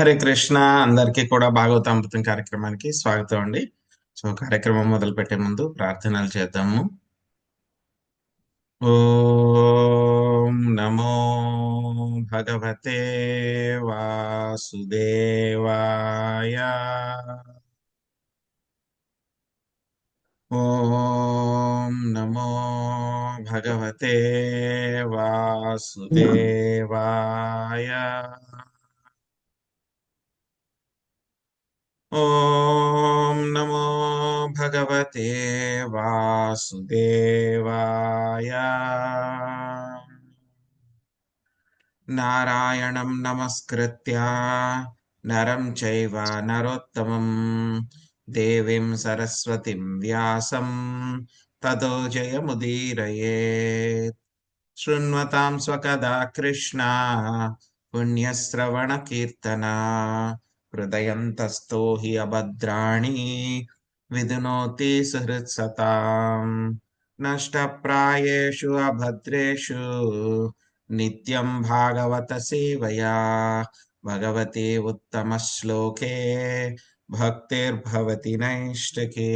హరే కృష్ణ అందరికీ కూడా భాగవతామృతం కార్యక్రమానికి స్వాగతం అండి. సో కార్యక్రమం మొదలు పెట్టే ముందు ప్రార్థనలు చేద్దాము. ఓం నమో భగవతే వాసుదేవాయ. ఓం నమో భగవతే వాసుదేవాయ. ॐ नमो भगवते वासुदेवाय। नारायणं नमस्कृत्य नरं चैव नरोत्तमं देवीं सरस्वतीं व्यासं ततो जयमुदीरयेत्। शृण्वतां स्वकदा कृष्णा पुण्यश्रवणकीर्तना हृदयन्तस्थो हि अभद्राणि विधुनोति सुहृत्सताम्। नष्टप्रायेषु अभद्रेषु नित्यं भागवतसेवया भगवते उत्तमश्लोके भक्तिर्भवति नैष्टके।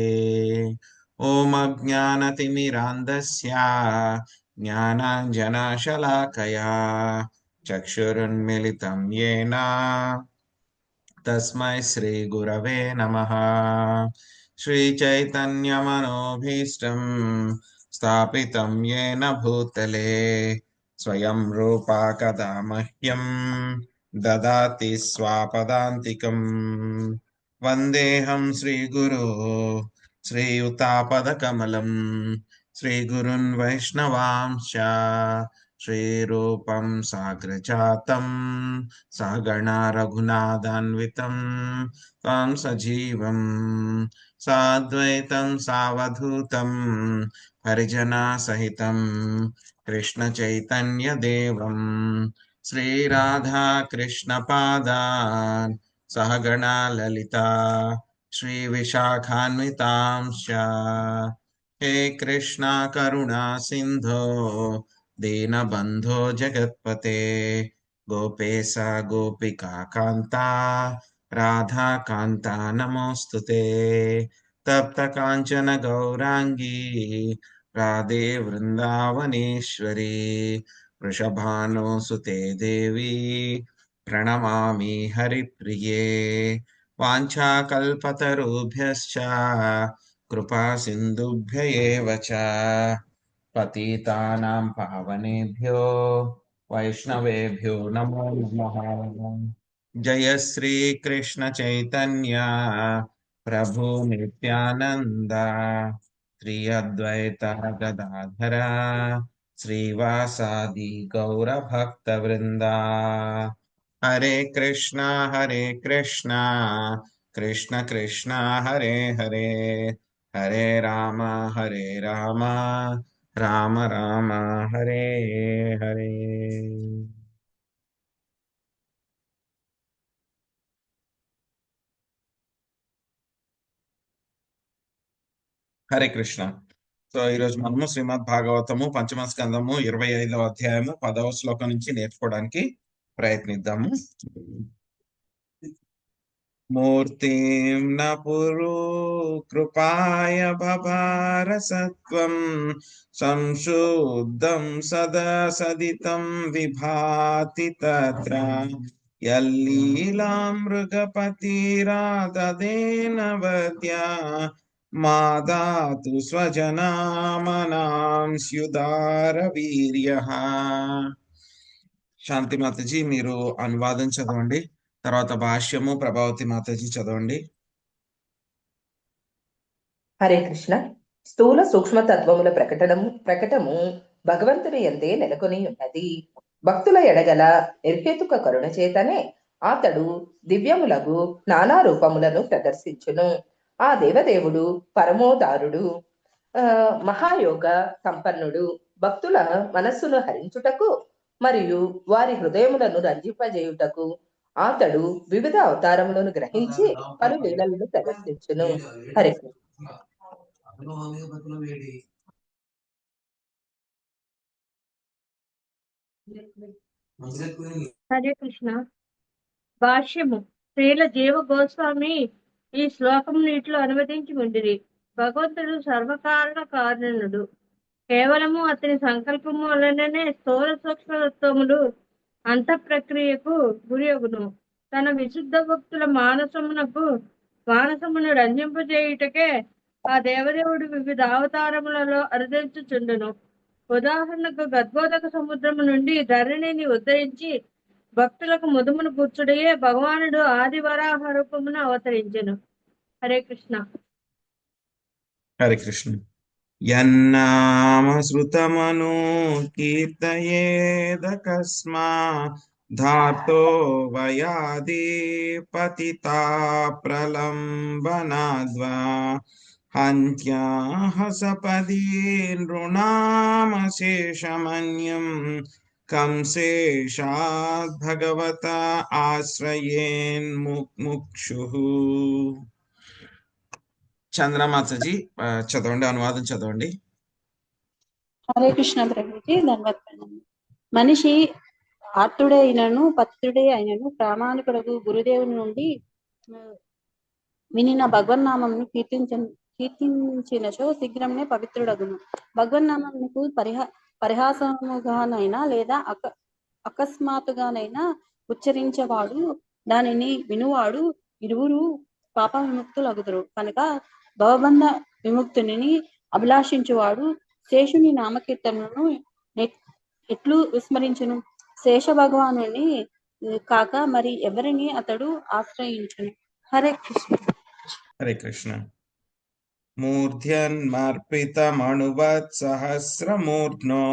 ॐ अज्ञानतिमिरान्धस्य ज्ञानाञ्जनशलाकया चक्षुरुन्मिलितं येन तस्मै श्रीगुरवे नमः श्रीचैतन्यमनोभीष्टं स्थापितं येन भूतले स्वयं रूपा कदा मह्यं ददाति स्वापदान्तिकम् वन्देऽहं श्रीगुरो श्रीयुतापदकमलं श्रीगुरुन् वैष्णवांश्च श्रीरूपं साग्रजातं सहगणा रघुनाथान्वितं त्वां सजीवं साद्वैतं सावधूतं परिजनासहितं कृष्णचैतन्यदेवं श्रीराधाकृष्णपादान् सहगणा ललिता श्रीविशाखान्वितांश्च। हे कृष्णा, करुणा, सिन्धो दीनबन्धो जगत्पते। गोपेश, गोपिका कान्ता राधाकान्ता नमोऽस्तु ते। तप्तकाञ्चन गौराङ्गी, राधे वृन्दावनेश्वरी वृषभानुसुते देवी, प्रणमामि हरिप्रिये। वाञ्छाकल्पतरुभ्यश्च कृपा सिन्धुभ्य एव च। पतितानां पावनेभ्यो। वैष्णवेभ्यो नमो नमः। जय श्रीकृष्ण चैतन्य। प्रभु नित्यानन्द। श्री अद्वैत गदाधर। श्रीवासादि गौरभक्तवृन्दा। हरे कृष्णा हरे कृष्णा। कृष्ण, कृष्णा, हरे हरे। हरे राम हरे राम। రామ రామ హరే హరే. హరే కృష్ణ. సో ఈరోజు మనము శ్రీమద్ భాగవతము పంచమ స్కందము ఇరవై ఐదవ అధ్యాయము పదవ శ్లోకం నుంచి నేర్చుకోవడానికి ప్రయత్నిద్దాము. మూర్తిం న పురు కృపాయ భవార సత్వం సంశుద్ధం సదా సదితం విభాతి తత్ర యల్లీలామృగపతిరాదేన వద్యా మాదాతు స్వజనామనాం స్యుదార వీర్య శాంతి మాతజీ మీరు అనువాదం చదవండి. తర్వాత భాష్యము ప్రభావతి మాతాజీ చదవండి. హరే కృష్ణ. స్థూల సూక్ష్మ తత్వముల ప్రకటనము ప్రకటము భగవంతుని ఎందే నెలకొని ఉన్నది. భక్తుల ఎడగల నిర్హేతుక కరుణ చేతనే అతడు దివ్యములగు నానా రూపములను ప్రదర్శించును. ఆ దేవదేవుడు పరమోదారుడు మహాయోగ సంపన్నుడు. భక్తుల మనస్సును హరించుటకు మరియు వారి హృదయములను రంజింపజేయుటకు అతడు వివిధ అవతారములను గ్రహించి పలు వేళలను ప్రదర్శించును. హరే కృష్ణ. హరే కృష్ణ. భాష్యము. శ్రీల జీవ గోస్వామి ఈ శ్లోకం నీటిలో అనువదించి ఉండిరి. భగవంతుడు సర్వకారణ కారణుడు. కేవలము అతని సంకల్పము వలననే స్థూల సూక్ష్మతత్వములు అంత ప్రక్రియకు గురియగును తన విశుద్ధ భక్తుల మానసమునకు మానసమును రంజింపజేయుటకే ఆ దేవదేవుడు వివిధ అవతారములలో అరదించుచుండును. ఉదాహరణకు గద్బోధక సముద్రము నుండి ధరణిని ఉద్ధరించి భక్తులకు ముదుమును కూర్చుడయే భగవానుడు ఆదివరాహ రూపమును అవతరించెను. హరే కృష్ణ. హరే కృష్ణ. यन्नाम श्रुतमनू कीर्तयेदकस्माद्धातो वयादिपतिताप्रलम्बनाद्वा हन्त्या ह सपदी नृणामशेषमन्यं कं शेषाद्भगवता आश्रयेन्मुक्मुक्षुः చంద్రమాతజీ చదవండి అనువాదం చదవండి. హరే కృష్ణ ప్రభుజీ ధన్యవాద మనిషి ఆర్తుడే అయినను పత్రుడే అయినను ప్రామాణికులకు గురుదేవుని నుండి వినిన భగవన్నామంను కీర్తించ కీర్తించినచో శీఘ్రమే పవిత్రుడగును. భగవన్నామంకు పరిహా పరిహాసముగానైనా లేదా అక అకస్మాత్తుగానైనా ఉచ్చరించేవాడు దానిని వినువాడు ఇరువురు పాప విముక్తులగుదురు. కనుక భవబంధ విముక్తుని అభిలాషించువాడు శేషుని నామకీర్తనను ఎట్- ఎట్లు విస్మరించును? శేష భగవానుని కాక మరి ఎవరిని అతడు ఆశ్రయించును? హరే కృష్ణ. హరే కృష్ణ. మూర్ధ్యన్మర్పితమణువత్ సహస్రమూర్ధ్నో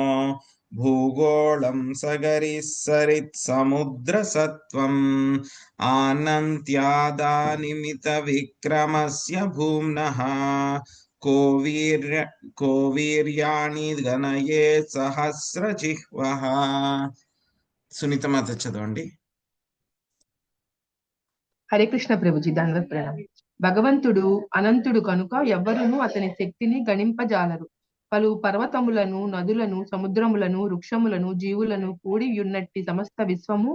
భూగోళం సగరి సరిత్ సముద్ర సత్వం. ఆనంత్యాదానిమిత విక్రమస్య భూమ్నః. కోవీర్య కోవీర్యాణి గణయే సహస్రజిహ్వః సునీత మాత చదవండి. హరే కృష్ణ ప్రభుజీ దండవత్ ప్రణామం భగవంతుడు అనంతుడు కనుక ఎవరునూ అతని శక్తిని గణింపజాలరు. పలు పర్వతములను నదులను సముద్రములను వృక్షములను జీవులను కూడి ఉన్నట్టి సమస్త విశ్వము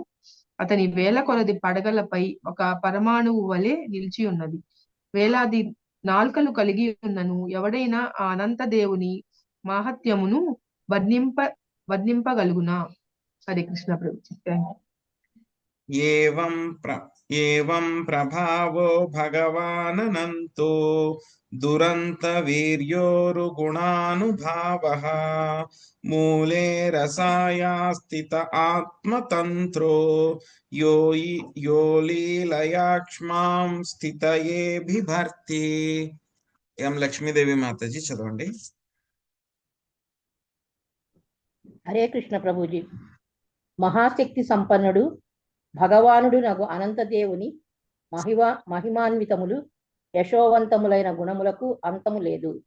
అతని వేల కొలది పడగలపై ఒక పరమాణువు వలె నిలిచి ఉన్నది. వేలాది నాల్కలు కలిగి ఉన్నను ఎవడైనా ఆ అనంత దేవుని మాహత్యమును వర్ణింప వర్ణింపగలుగునా? హరే కృష్ణ ప్రభుత్వం ఏవం ప్ర ఏవం ప్రభావో భగవాననంతో దురంత వీర్యోరుగుణానుభావः మూలే రసాయా స్థిత ఆత్మతంత్రో యో ఈ- యో లీలయాక్ష్మాం స్థితయే బిభర్తి ఎం లక్ష్మీదేవి మాతాజీ చదవండి హరే కృష్ణ ప్రభుజీ మహాశక్తి సంపన్నుడు భగవానుడు నగు అనంతదేవుని మహిమా మహిమాన్వితములు యశోవంతములైన గుణములకు అంతము లేదు.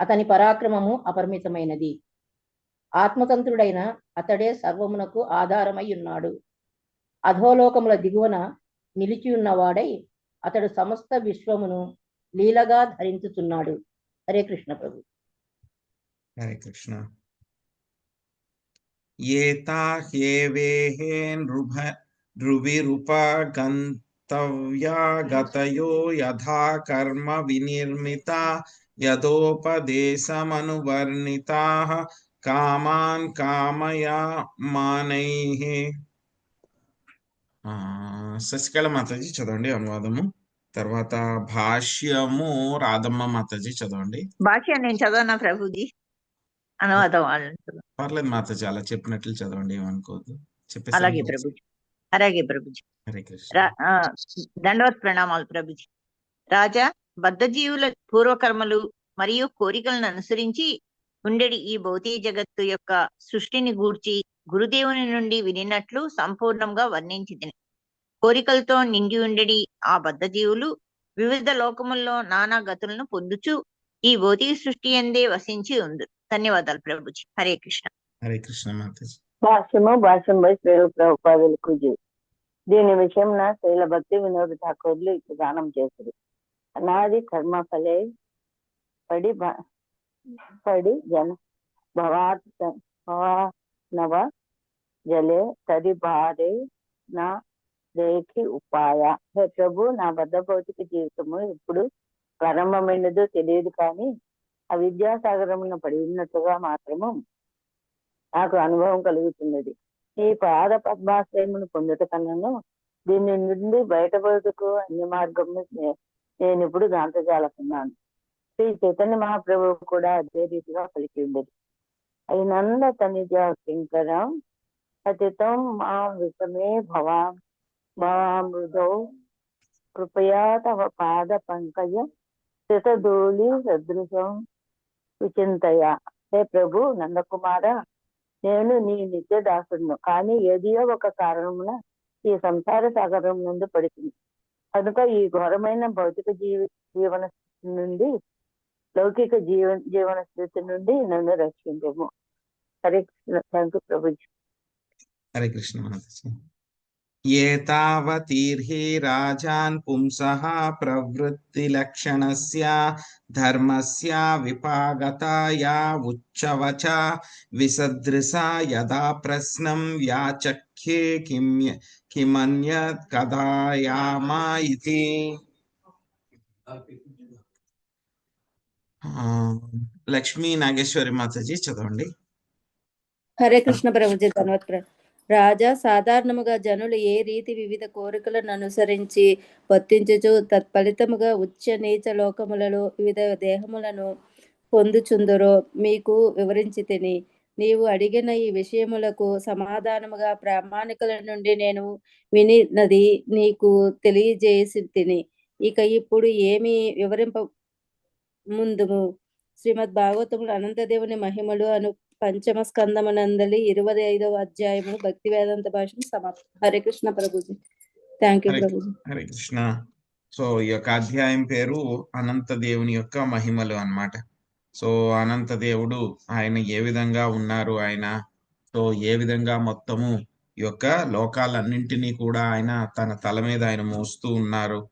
అతని పరాక్రమము అపరిమితమైనది. ఆత్మతంత్రుడైన అతడే సర్వమునకు ఆధారమై ఉన్నాడు. అధోలోకముల దిగువన నిలిచి ఉన్నవాడై అతడు సమస్త విశ్వమును లీలగా ధరించుచున్నాడు. హరే కృష్ణ ప్రభు. హరే కృష్ణ. ఏతా హ్యేవేహే నృభ నృవిరుపగन्तవ్యా గతయో యథా కర్మ వినిర్మితా యథోపదేశమనువర్ణితాః కామాన్ కామయామానైః ఆ, శశికళ మాతాజీ చదవండి అనువాదము. తర్వాత భాష్యము రాధమ్మ మాతాజీ చదవండి. భాష్యం నేను చదవనా ప్రభుజీ? అనువాదం. పర్లేదు మాతాజీ అలా చెప్పినట్లు చదవండి ఏమనుకోవద్దు. చెప్పేసి అలాగే ప్రభుజీ. అలాగే ప్రభుజీ. దండవత్ ప్రణామాలు ప్రభుజీ. రాజా బద్ధజీవుల పూర్వకర్మలు మరియు కోరికలను అనుసరించి ఉండేడి ఈ భౌతిక జగత్తు యొక్క సృష్టిని గూర్చి గురుదేవుని నుండి వినినట్లు సంపూర్ణంగా వర్ణించింది కోరికలతో నిండి ఉండేడి ఆ బద్ధజీవులు వివిధ లోకముల్లో నానా గతులను పొందుచు ఈ భౌతిక సృష్టి ఎందే వసించి ఉంది. ధన్యవాదాలు ప్రభుజీ. హరే కృష్ణ. హరే కృష్ణ మాతాజీ. భాష్యము భాష్యం బై శ్రీల ప్రభుపాదులకు జీ దీని విషయం నా శ్రీల భక్తి వినోద ఠాకూర్లు ఇటు దానం చేశారు నాది కర్మ ఫలే పడి భ- పడి జన భవాత్ జలే తది భారే నా దయకి ఉపాయ. హే ప్రభు నా బద్ధ భౌతిక జీవితము ఎప్పుడు ప్రారంభమైనదో తెలియదు కానీ ఆ విద్యాసాగరమున పడి ఉన్నట్టుగా మాత్రము నాకు అనుభవం కలుగుతున్నది. ఈ పాద పద్మాశ్రయమును పొందుట కన్నాను దీని నుండి బయటపడుటకు అన్ని మార్గము నేను ఇప్పుడు గాంతజాలకున్నాను శ్రీ చైతన్య మహాప్రభువు కూడా అదే రీతిగా పలికి ఉండేది. అయినంద తనిజ కింకరం అతితం మా విషమే భవా. మృదౌ కృపయా తవ పాద పంకజ శతధూళి సదృశం విచింతయ. హే ప్రభు నందకుమార నేను నీ నిత్య దాసుడును. కానీ ఏదియో ఒక కారణమున ఈ సంసార సాగరం నుండి పడుతుంది. కనుక ఈ ఘోరమైన భౌతిక జీవి జీవన స్థితి నుండి లౌకిక జీవ జీవన స్థితి నుండి నన్ను రక్షించము హరే కృష్ణ. థ్యాంక్ యూ ప్రభుజీ. హరే కృష్ణ ఏతావతీర్హి రాజాన్ పుంసః ప్రవృత్తిలక్షణస్య ధర్మస్య విపాగతాయా ఉచ్చవచ విసదృశా యదా ప్రశ్నం వ్యాచఖ్యే కిం కిమన్యత్ కదాయామా ఇది లక్ష్మీ నాగేశ్వరి మాతాజీ చదవండి హరే కృష్ణ ప్రభుజీ ధన్వత్ ప్ర- రాజా సాధారణముగా జనులు ఏ రీతి వివిధ కోరికలను అనుసరించి వర్తించుచు తత్ఫలితముగా ఉచ్చ నీచ లోకములలో వివిధ దేహములను పొందుచుందరో మీకు వివరించి తిని నీవు అడిగిన ఈ విషయములకు సమాధానముగా ప్రామాణికుల నుండి నేను వినినది నీకు తెలియజేసి తిని ఇక ఇప్పుడు ఏమి వివరింప ముందుము. శ్రీమద్ భాగవతములు అనంతదేవుని మహిమలు అను పంచమ స్కందమనందలి ఇరవై ఐదవ అధ్యాయము భక్తి వేదాంత భాషను సమాప్తం. హరే కృష్ణ ప్రభుజీ. థ్యాంక్ యూ ప్రభుజీ. హరే కృష్ణ. సో ఈ యొక్క అధ్యాయం పేరు అనంత దేవుని యొక్క మహిమలు అన్నమాట. సో అనంత దేవుడు ఆయన ఏ విధంగా ఉన్నారు ఆయన? సో ఏ విధంగా మొత్తము ఈ యొక్క లోకాలన్నింటినీ కూడా ఆయన తన తల మీద ఆయన మోస్తూ ఉన్నారు?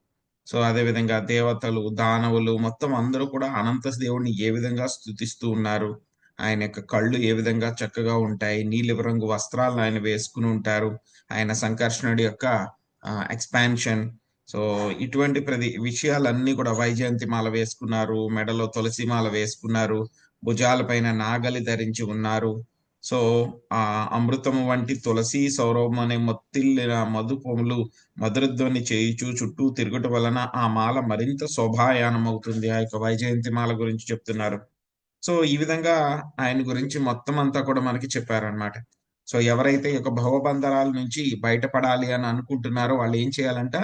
సో అదే విధంగా దేవతలు దానవులు మొత్తం అందరూ కూడా అనంత దేవుడిని ఏ విధంగా స్తుతిస్తూ ఉన్నారు? ఆయన యొక్క కళ్ళు ఏ విధంగా చక్కగా ఉంటాయి నీలివ రంగు వస్త్రాలను ఆయన వేసుకుని ఉంటారు ఆయన సంకర్షణుడి యొక్క ఎక్స్పాన్షన్ సో ఇటువంటి ప్రతి విషయాలన్నీ కూడా వైజయంతి మాల వేసుకున్నారు మెడలో తులసి మాల వేసుకున్నారు భుజాలపైన నాగలి ధరించి ఉన్నారు. సో ఆ అమృతము వంటి తులసి సౌరవం అనే మొత్తిల్లిన మధుపములు మధురధ్వని చేయుచు చుట్టూ తిరుగుట వలన ఆ మాల మరింత శోభాయానం అవుతుంది ఆ యొక్క వైజయంతి మాల గురించి చెప్తున్నారు. సో ఈ విధంగా ఆయన గురించి మొత్తం అంతా కూడా మనకి చెప్పారనమాట సో ఎవరైతే ఈ యొక్క భవబంధరాల నుంచి బయటపడాలి అని అనుకుంటున్నారో వాళ్ళు ఏం చేయాలంట?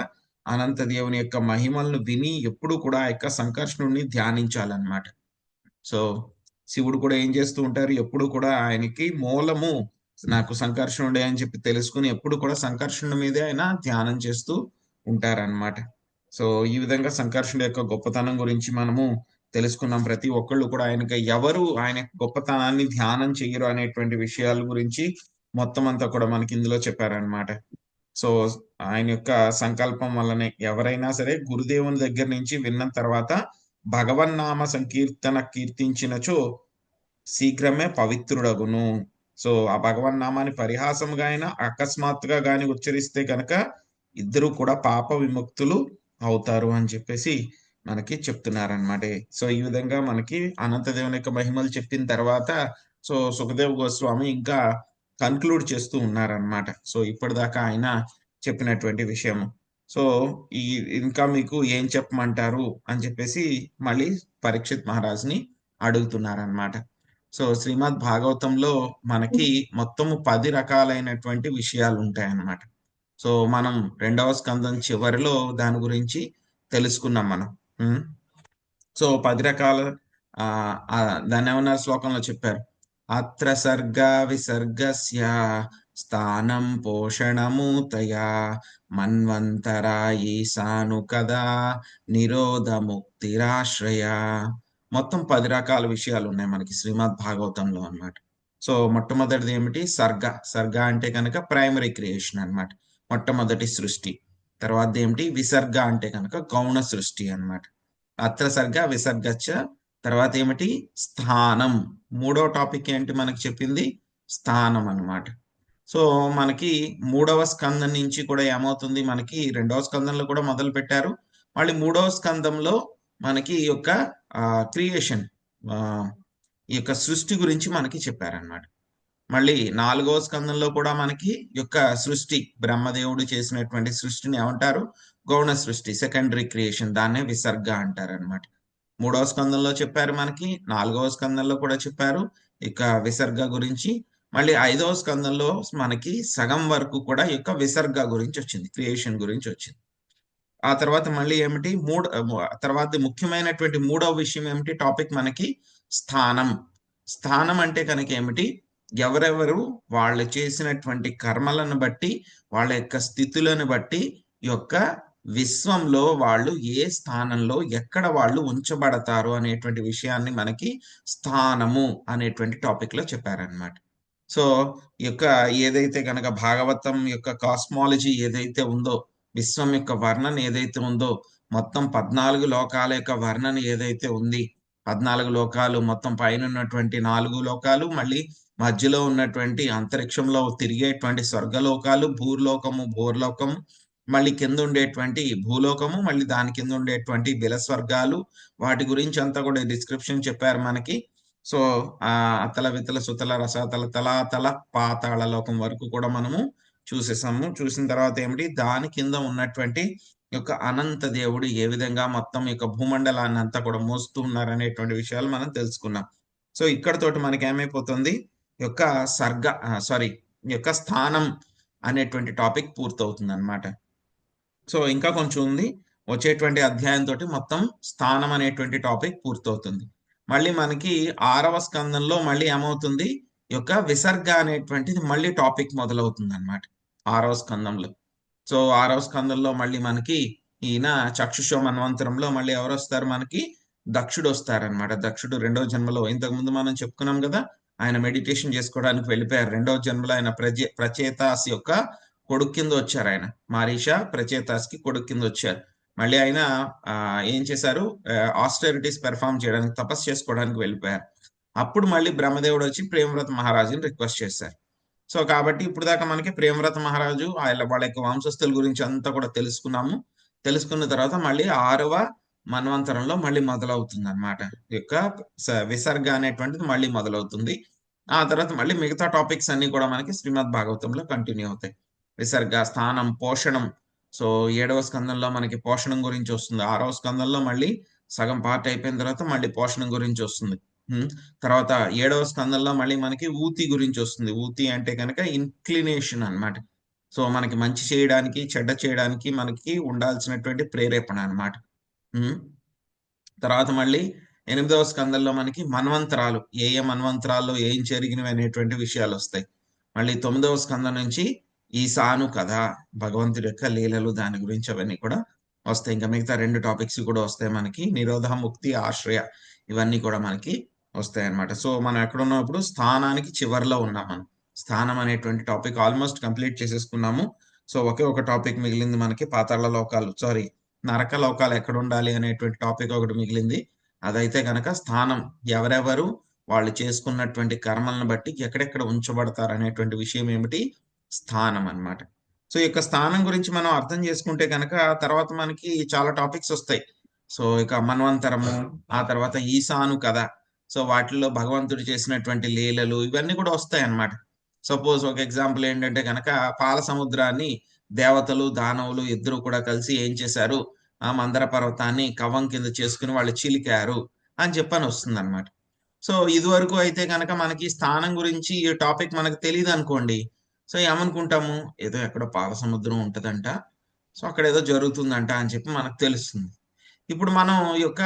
అనంత దేవుని యొక్క మహిమలను విని ఎప్పుడు కూడా ఆ యొక్క సంకర్షణుడిని ధ్యానించాలన్నమాట. సో శివుడు కూడా ఏం చేస్తూ ఉంటారు? ఎప్పుడు కూడా ఆయనకి మూలము నాకు సంకర్షణుడే అని చెప్పి తెలుసుకుని ఎప్పుడు కూడా సంకర్షణ మీదే ఆయన ధ్యానం చేస్తూ ఉంటారనమాట సో ఈ విధంగా సంకర్షణ యొక్క గొప్పతనం గురించి మనము తెలుసుకున్నాం ప్రతి ఒక్కళ్ళు కూడా ఆయనకి ఎవరు ఆయన గొప్పతనాన్ని ధ్యానం చెయ్యరు అనేటువంటి విషయాల గురించి మొత్తం అంతా కూడా మనకి ఇందులో చెప్పారనమాట సో ఆయన యొక్క సంకల్పం వల్లనే ఎవరైనా సరే గురుదేవుని దగ్గర నుంచి విన్న తర్వాత భగవన్నామ సంకీర్తన కీర్తించినచో శీఘ్రమే పవిత్రుడగును. సో ఆ భగవన్నామాన్ని పరిహాసముగా అయినా అకస్మాత్తుగా గాని ఉచ్చరిస్తే కనుక ఇద్దరు కూడా పాప విముక్తులు అవుతారు అని చెప్పేసి మనకి చెప్తున్నారనమాట సో ఈ విధంగా మనకి అనంతదేవుని యొక్క మహిమలు చెప్పిన తర్వాత సో సుఖదేవ్ గోస్వామి ఇంకా కన్క్లూడ్ చేస్తూ ఉన్నారనమాట సో ఇప్పటిదాకా ఆయన చెప్పినటువంటి విషయము. సో ఈ ఇంకా మీకు ఏం చెప్పమంటారు అని చెప్పేసి మళ్ళీ పరీక్షిత్ మహారాజ్ని అడుగుతున్నారనమాట సో శ్రీమద్ భాగవతంలో మనకి మొత్తము పది రకాలైనటువంటి విషయాలు ఉంటాయన్నమాట. సో మనం రెండవ స్కందం చివరిలో దాని గురించి తెలుసుకున్నాం మనం. సో పది రకాల ఆ దాన్ని ఏమన్నారు శ్లోకంలో చెప్పారు? అత్ర సర్గ విసర్గస్య స్థానం పోషణమూతయా మన్వంతరాయి సాను కదా నిరోధ ముక్తిరాశ్రయ మొత్తం పది రకాల విషయాలు ఉన్నాయి మనకి శ్రీమద్ భాగవతంలో అన్నమాట. సో మొట్టమొదటిది ఏమిటి? సర్గ. సర్గ అంటే కనుక ప్రైమరీ క్రియేషన్ అన్నమాట. మొట్టమొదటి సృష్టి. తర్వాత ఏమిటి విసర్గ అంటే కనుక గౌణ సృష్టి అన్నమాట. అత్ర సర్గ విసర్గచ్చ తర్వాత ఏమిటి స్థానం. మూడో టాపిక్ ఏంటి మనకి చెప్పింది? స్థానం అన్నమాట. సో మనకి మూడవ స్కందం నుంచి కూడా ఏమవుతుంది? మనకి రెండవ స్కందంలో కూడా మొదలు పెట్టారు. మళ్ళీ మూడవ స్కందంలో మనకి ఈ యొక్క క్రియేషన్ ఈ యొక్క సృష్టి గురించి మనకి చెప్పారనమాట మళ్ళీ నాలుగవ స్కందంలో కూడా మనకి యొక్క సృష్టి బ్రహ్మదేవుడు చేసినటువంటి సృష్టిని ఏమంటారు? గౌణ సృష్టి సెకండరీ క్రియేషన్ దాన్నే విసర్గ అంటారు అనమాట మూడవ స్కందంలో చెప్పారు మనకి నాలుగవ స్కందంలో కూడా చెప్పారు ఇక విసర్గ గురించి. మళ్ళీ ఐదవ స్కందంలో మనకి సగం వరకు కూడా యొక్క విసర్గ గురించి వచ్చింది క్రియేషన్ గురించి వచ్చింది. ఆ తర్వాత మళ్ళీ ఏమిటి? మూడు తర్వాత ముఖ్యమైనటువంటి మూడవ విషయం ఏమిటి? టాపిక్ మనకి స్థానం. స్థానం అంటే కనుక ఏమిటి? ఎవరెవరు వాళ్ళు చేసినటువంటి కర్మలను బట్టి వాళ్ళ యొక్క స్థితులను బట్టి యొక్క విశ్వంలో వాళ్ళు ఏ స్థానంలో ఎక్కడ వాళ్ళు ఉంచబడతారు అనేటువంటి విషయాన్ని మనకి స్థానము అనేటువంటి టాపిక్లో చెప్పారనమాట సో ఈ యొక్క ఏదైతే కనుక భాగవతం యొక్క కాస్మాలజీ ఏదైతే ఉందో విశ్వం యొక్క వర్ణన ఏదైతే ఉందో మొత్తం పద్నాలుగు లోకాల యొక్క వర్ణన ఏదైతే ఉంది పద్నాలుగు లోకాలు మొత్తం పైన ఉన్నటువంటి నాలుగు లోకాలు మళ్ళీ మధ్యలో ఉన్నటువంటి అంతరిక్షంలో తిరిగేటువంటి స్వర్గలోకాలు భూలోకము భూర్లోకము మళ్ళీ కింద ఉండేటువంటి భూలోకము మళ్ళీ దాని కింద ఉండేటువంటి బిలస్వర్గాలు వాటి గురించి అంతా కూడా డిస్క్రిప్షన్ చెప్పారు మనకి. సో ఆ అతల వితల సుతల రసతల తలాతల పాతాళ లోకం వరకు కూడా మనము చూసేసాము. చూసిన తర్వాత ఏమిటి? దాని కింద ఉన్నటువంటి యొక్క అనంత దేవుడు ఏ విధంగా మొత్తం యొక్క భూమండలాన్ని అంతా కూడా మోస్తూ ఉన్నారు అనేటువంటి విషయాలు మనం తెలుసుకున్నాం. సో ఇక్కడతోటి మనకి ఏమైపోతుంది యొక్క సర్గ సారీ యొక్క స్థానం అనేటువంటి టాపిక్ పూర్తవుతుంది అనమాట సో ఇంకా కొంచెం ఉంది. వచ్చేటువంటి అధ్యాయం తోటి మొత్తం స్థానం అనేటువంటి టాపిక్ పూర్తవుతుంది. మళ్ళీ మనకి ఆరవ స్కందంలో మళ్ళీ ఏమవుతుంది? ఈ యొక్క విసర్గ అనేటువంటిది మళ్ళీ టాపిక్ మొదలవుతుంది అనమాట ఆరవ స్కందంలో. సో ఆరవ స్కందంలో మళ్ళీ మనకి ఈయన చక్షుషో మన్వంతరంలో మళ్ళీ ఎవరు వస్తారు మనకి దక్షుడు వస్తారనమాట దక్షుడు రెండవ జన్మలో. ఇంతకుముందు మనం చెప్పుకున్నాం కదా ఆయన మెడిటేషన్ చేసుకోవడానికి వెళ్ళిపోయారు. రెండవ జన్మలో ఆయన ప్రజే ప్రచేతాస్ యొక్క కొడుకు కింద వచ్చారు ఆయన. మారీషా ప్రచేతాస్కి కొడుకు కింద వచ్చారు. మళ్ళీ ఆయన ఏం చేశారు? ఆస్టరిటీస్ పెర్ఫామ్ చేయడానికి తపస్సు చేసుకోవడానికి వెళ్ళిపోయారు. అప్పుడు మళ్ళీ బ్రహ్మదేవుడు వచ్చి ప్రేమవ్రత మహారాజుని రిక్వెస్ట్ చేశారు. సో కాబట్టి ఇప్పుడు దాకా మనకి ప్రేమవ్రత మహారాజు ఆయన వాళ్ళ యొక్క వంశస్థుల గురించి అంతా కూడా తెలుసుకున్నాము. తెలుసుకున్న తర్వాత మళ్ళీ ఆరవ మన్వంతరంలో మళ్ళీ మొదలవుతుంది అనమాట యొక్క స- విసర్గ అనేటువంటిది మళ్ళీ మొదలవుతుంది. ఆ తర్వాత మళ్ళీ మిగతా టాపిక్స్ అన్ని కూడా మనకి శ్రీమద్ భాగవతంలో కంటిన్యూ అవుతాయి. విసర్గ స్థానం పోషణం. సో ఏడవ స్కందంలో మనకి పోషణం గురించి వస్తుంది. ఆరవ స్కందంలో మళ్ళీ సగం పార్ట్ అయిపోయిన తర్వాత మళ్ళీ పోషణం గురించి వస్తుంది. తర్వాత ఏడవ స్కందంలో మళ్ళీ మనకి ఊతి గురించి వస్తుంది. ఊతి అంటే కనుక ఇన్క్లినేషన్ అన్నమాట. సో మనకి మంచి చేయడానికి చెడ్డ చేయడానికి మనకి ఉండాల్సినటువంటి ప్రేరేపణ అన్నమాట. తర్వాత మళ్ళీ ఎనిమిదవ స్కందంలో మనకి మన్వంతరాలు ఏ ఏ మన్వంతరాల్లో ఏం జరిగినవి అనేటువంటి విషయాలు వస్తాయి. మళ్ళీ తొమ్మిదవ స్కందం నుంచి ఈశాను కథ భగవంతుడి యొక్క లీలలు దాని గురించి అవన్నీ కూడా వస్తాయి. ఇంకా మిగతా రెండు టాపిక్స్ కూడా వస్తాయి మనకి. నిరోధ ముక్తి ఆశ్రయ ఇవన్నీ కూడా మనకి వస్తాయి అనమాట సో మనం ఎక్కడ ఉన్నప్పుడు స్థానానికి చివరిలో ఉన్నాం మనం. స్థానం అనేటువంటి టాపిక్ ఆల్మోస్ట్ కంప్లీట్ చేసేసుకున్నాము. సో ఒకే ఒక టాపిక్ మిగిలింది మనకి పాతాళ లోకాలు సారీ నరక లోకాలు ఎక్కడ ఉండాలి అనేటువంటి టాపిక్ ఒకటి మిగిలింది. అదైతే గనక స్థానం. ఎవరెవరు వాళ్ళు చేసుకున్నటువంటి కర్మలను బట్టి ఎక్కడెక్కడ ఉంచబడతారు అనేటువంటి విషయం ఏమిటి? స్థానం అన్నమాట. సో ఈ యొక్క స్థానం గురించి మనం అర్థం చేసుకుంటే కనుక తర్వాత మనకి చాలా టాపిక్స్ వస్తాయి. సో ఇక మన్వంతరము ఆ తర్వాత ఈశాను కథ. సో వాటిల్లో భగవంతుడు చేసినటువంటి లీలలు ఇవన్నీ కూడా వస్తాయి అన్నమాట. సపోజ్ ఒక ఎగ్జాంపుల్ ఏంటంటే కనుక పాల సముద్రాన్ని దేవతలు దానవులు ఇద్దరు కూడా కలిసి ఏం చేశారు? ఆ మందర పర్వతాన్ని కవం కింద చేసుకుని వాళ్ళు చిలికారు అని చెప్పని వస్తుంది అనమాట సో ఇదివరకు అయితే కనుక మనకి స్థానం గురించి ఈ టాపిక్ మనకు తెలియదు అనుకోండి. సో ఏమనుకుంటాము? ఏదో ఎక్కడో పాల సముద్రం ఉంటుందంట. సో అక్కడ ఏదో జరుగుతుందంట అని చెప్పి మనకు తెలుస్తుంది. ఇప్పుడు మనం ఈ యొక్క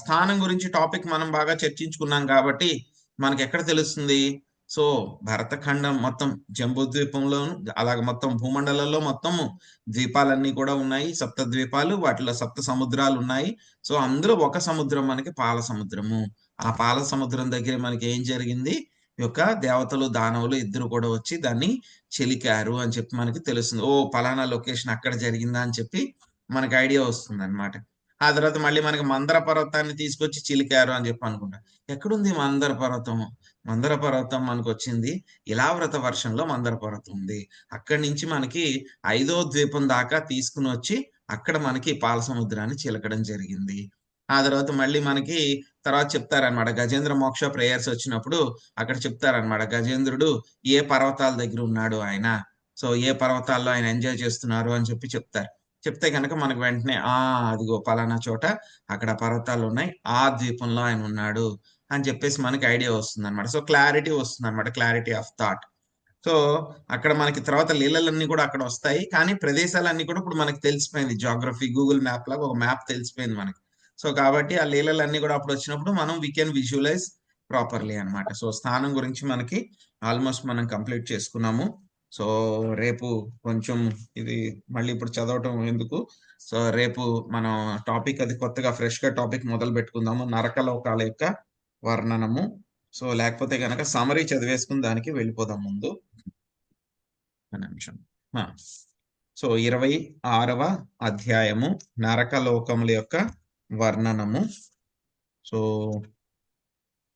స్థానం గురించి టాపిక్ మనం బాగా చర్చించుకున్నాం కాబట్టి మనకి ఎక్కడ తెలుస్తుంది? సో భరతఖండం మొత్తం జంబుద్వీపంలోను అలాగే మొత్తం భూమండలంలో మొత్తము ద్వీపాలన్నీ కూడా ఉన్నాయి సప్త ద్వీపాలు వాటిలో సప్త సముద్రాలు ఉన్నాయి. సో అందులో ఒక సముద్రం మనకి పాల సముద్రము. ఆ పాల సముద్రం దగ్గర మనకి ఏం జరిగింది? యొక్క దేవతలు దానవులు ఇద్దరు కూడా వచ్చి దాన్ని చెలికారు అని చెప్పి మనకి తెలుస్తుంది. ఓ పలానా లొకేషన్ అక్కడ జరిగిందా అని చెప్పి మనకి ఐడియా వస్తుంది అనమాట ఆ తర్వాత మళ్ళీ మనకి మందర పర్వతాన్ని తీసుకొచ్చి చిలికారు అని చెప్పి అనుకుంటా. ఎక్కడుంది మందర పర్వతం మందర పర్వతం మనకు వచ్చింది ఇలావ్రత వర్షంలో మందర పర్వతం ఉంది. అక్కడి నుంచి మనకి ఐదో ద్వీపం దాకా తీసుకుని వచ్చి అక్కడ మనకి పాల సముద్రాన్ని చిలకడం జరిగింది. ఆ తర్వాత మళ్ళీ మనకి తర్వాత చెప్తారనమాట గజేంద్ర మోక్ష ప్రేయర్స్ వచ్చినప్పుడు అక్కడ చెప్తారనమాట గజేంద్రుడు ఏ పర్వతాల దగ్గర ఉన్నాడు ఆయన? సో ఏ పర్వతాల్లో ఆయన ఎంజాయ్ చేస్తున్నారు అని చెప్పి చెప్తారు. చెప్తే కనుక మనకు వెంటనే ఆ అదిగో పలానా చోట అక్కడ పర్వతాలు ఉన్నాయి. ఆ ద్వీపంలో ఆయన ఉన్నాడు. అని చెప్పేసి మనకి ఐడియా వస్తుంది అనమాట సో క్లారిటీ వస్తుంది అనమాట క్లారిటీ ఆఫ్ థాట్ సో అక్కడ మనకి తర్వాత లీలలన్నీ కూడా అక్కడ వస్తాయి. కానీ ప్రదేశాలన్నీ కూడా ఇప్పుడు మనకి తెలిసిపోయింది. జాగ్రఫీ గూగుల్ మ్యాప్ లాగా ఒక మ్యాప్ తెలిసిపోయింది మనకి. సో కాబట్టి ఆ లీలలన్నీ కూడా అప్పుడు వచ్చినప్పుడు మనం వీ కెన్ విజువలైజ్ ప్రాపర్లీ అన్నమాట. సో స్థానం గురించి మనకి ఆల్మోస్ట్ మనం కంప్లీట్ చేసుకున్నాము. సో రేపు కొంచెం ఇది మళ్ళీ ఇప్పుడు చదవటం ఎందుకు? సో రేపు మనం టాపిక్ అది కొత్తగా ఫ్రెష్గా టాపిక్ మొదలు పెట్టుకుందాము. నరకలోకాల యొక్క వర్ణనము. సో లేకపోతే కనుక సమరీ చదివేసుకుని దానికి వెళ్ళిపోదాం ముందు. నిమిషం. సో ఇరవై ఆరవ అధ్యాయము నరకలోకముల యొక్క వర్ణనము. సో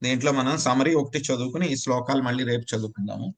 దీంట్లో మనం సమరీ ఒకటి చదువుకుని ఈ శ్లోకాలు మళ్ళీ రేపు చదువుకుందాము.